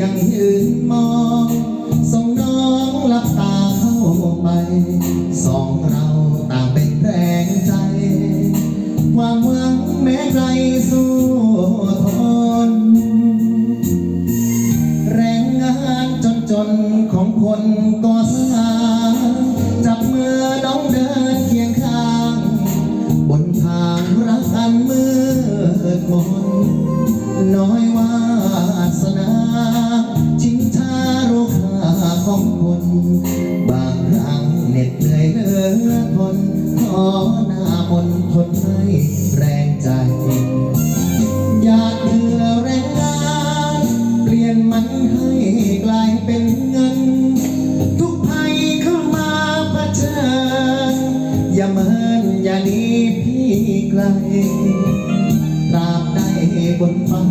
ยังยืนมองส่งน้องหลับตาเข้าไปสองเราต่างเป็นแรงใจ ความหวังแม้ไกลสู้ทน แรงงานจนจนของคนก่อสร้างจับมือน้องเดินเคียงข้าง บนทางรักอันมืดมนน้อยวาสนา ของคน บางครั้งเหน็ดเหนื่อยเหลือทนขอหน้ามนทนให้แรงใจ อยากเถือแรงงานเปลี่ยนมันให้กลายเป็นเงิน ทุกภัยเข้ามาเผชิญอย่าเมินอย่าหนีพี่ไกลตราบใดบนฟ้า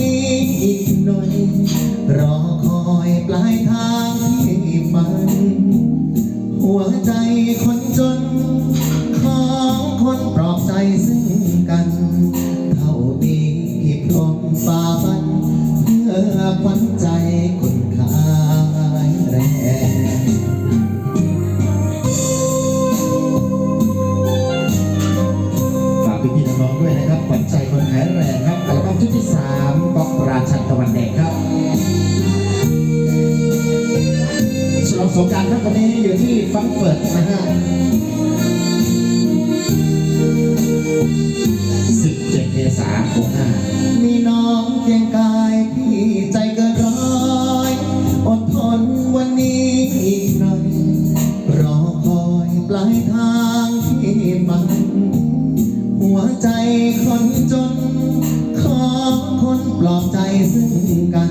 นี้อีกหน่อย รอคอยปลายทางที่ฝัน หัวใจคนจน ของคนปลอบใจซึ่งกัน เท่านี้ที่พร้อมฝ่าฟันเพื่อขวัน งสงกรารครับวันนี้อยู่ที่ฟังก์เฟิร์ตนะฮะ17เมษายน65มีน้องเคียงกายพี่ใจเกินร้อย อดทนวันนี้อีกหน่อย รอคอยปลายทางที่ฝัน หัวใจคนจน ของคนปลอบใจซึ่งกัน